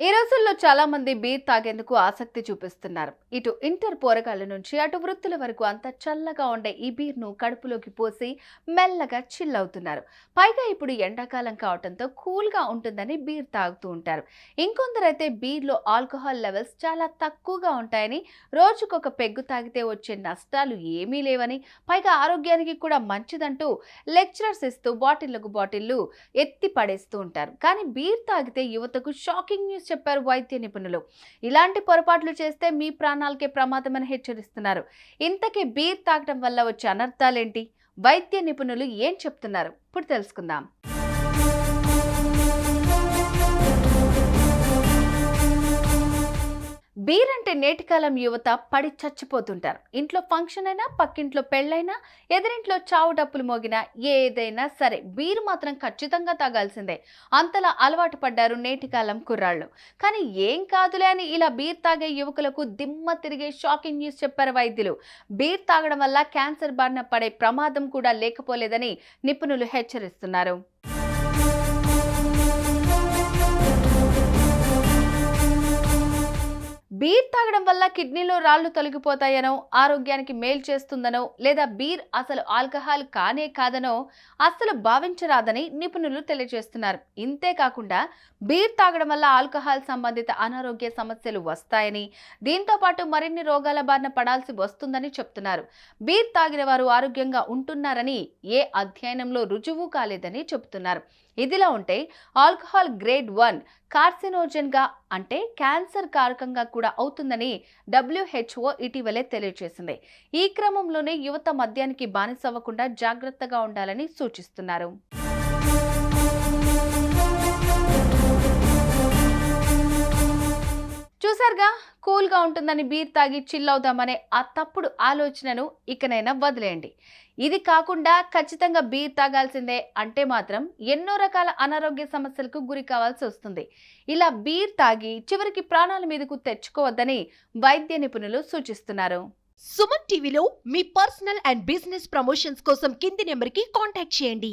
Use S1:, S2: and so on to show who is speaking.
S1: ఈ రోజుల్లో చాలా మంది బీర్ తాగేందుకు ఆసక్తి చూపిస్తున్నారు. ఇటు ఇంటర్ పోరగాళ్ళ నుంచి అటు వృత్తుల వరకు అంత చల్లగా ఉండే ఈ బీర్ను కడుపులోకి పోసి మెల్లగా చిల్ అవుతున్నారు. పైగా ఇప్పుడు ఎండాకాలం కావడంతో కూల్గా ఉంటుందని బీర్ తాగుతూ ఉంటారు. ఇంకొందరైతే బీర్లో ఆల్కహాల్ లెవెల్స్ చాలా తక్కువగా ఉంటాయని రోజుకొక పెగ్గు తాగితే వచ్చే నష్టాలు ఏమీ లేవని పైగా ఆరోగ్యానికి కూడా మంచిదంటూ లెక్చరర్స్ ఇస్తూ బాటిళ్ళకు బాటిళ్ళు ఎత్తి పడేస్తూ ఉంటారు. కానీ బీర్ తాగితే యువతకు షాకింగ్ న్యూస్ చెప్పారు వైద్య నిపుణులు. ఇలాంటి పొరపాట్లు చేస్తే మీ ప్రాణాలకే ప్రమాదమని హెచ్చరిస్తున్నారు. ఇంతకీ బీర్ తాగడం వల్ల వచ్చే అనర్థాలేంటి? వైద్య నిపుణులు ఏం చెప్తున్నారు? ఇప్పుడు తెలుసుకుందాం. బీర్ అంటే నేటికాలం యువత పడి చచ్చిపోతుంటారు. ఇంట్లో ఫంక్షన్ అయినా పక్కింట్లో పెళ్ళైనా ఎదురింట్లో చావు డప్పులు మోగినా ఏదైనా సరే బీర్ మాత్రం ఖచ్చితంగా తాగాల్సిందే. అంతలా అలవాటు పడ్డారు నేటికాలం కుర్రాళ్ళు. కానీ ఏం కాదులే అని ఇలా బీర్ తాగే యువకులకు దిమ్మ తిరిగే షాకింగ్ న్యూస్ చెప్పారు వైద్యులు. బీర్ తాగడం వల్ల క్యాన్సర్ బారిన పడే ప్రమాదం కూడా లేకపోలేదని నిపుణులు హెచ్చరిస్తున్నారు. బీర్ తాగడం వల్ల కిడ్నీలో రాళ్ళు తొలగిపోతాయనో ఆరోగ్యానికి మేలు చేస్తుందనో లేదా బీర్ అసలు ఆల్కహాల్ కానే కాదనో అస్సలు భావించరాదని నిపుణులు తెలియజేస్తున్నారు. ఇంతే కాకుండా బీర్ తాగడం వల్ల ఆల్కహాల్ సంబంధిత అనారోగ్య సమస్యలు వస్తాయని దీంతో పాటు మరిన్ని రోగాల బారిన పడాల్సి వస్తుందని చెప్తున్నారు. బీర్ తాగిన వారు ఆరోగ్యంగా ఉంటున్నారని ఏ అధ్యయనంలో రుజువు కాలేదని చెబుతున్నారు. ఇదిలా ఉంటే ఆల్కహాల్ గ్రేడ్ వన్ కార్సినోజన్గా అంటే క్యాన్సర్ కారకంగా కూడా అవుతుంది అవుతుందని డబ్ల్యూహెచ్ఓ ఇటీవలే తెలియజేసింది. ఈ క్రమంలోనే యువత మద్యానికి బానిసవ్వకుండా జాగ్రత్తగా ఉండాలని సూచిస్తున్నారు. చూసారుగా కూల్గా ఉంటుందని బీర్ తాగి చిల్ అవుదామనే ఆ తప్పుడు ఆలోచనను ఇకనైనా వదిలేయండి. ఇది కాకుండా ఖచ్చితంగా బీర్ తాగాల్సిందే అంటే మాత్రం ఎన్నో రకాల అనారోగ్య సమస్యలకు గురి కావాల్సి వస్తుంది. ఇలా బీర్ తాగి చివరికి ప్రాణాల మీదకు తెచ్చుకోవద్దని వైద్య నిపుణులు సూచిస్తున్నారు.
S2: సుమన్ టీవీలో మీ పర్సనల్ అండ్ బిజినెస్ ప్రమోషన్స్ కోసం కింది నెంబర్కి కాంటాక్ట్ చేయండి.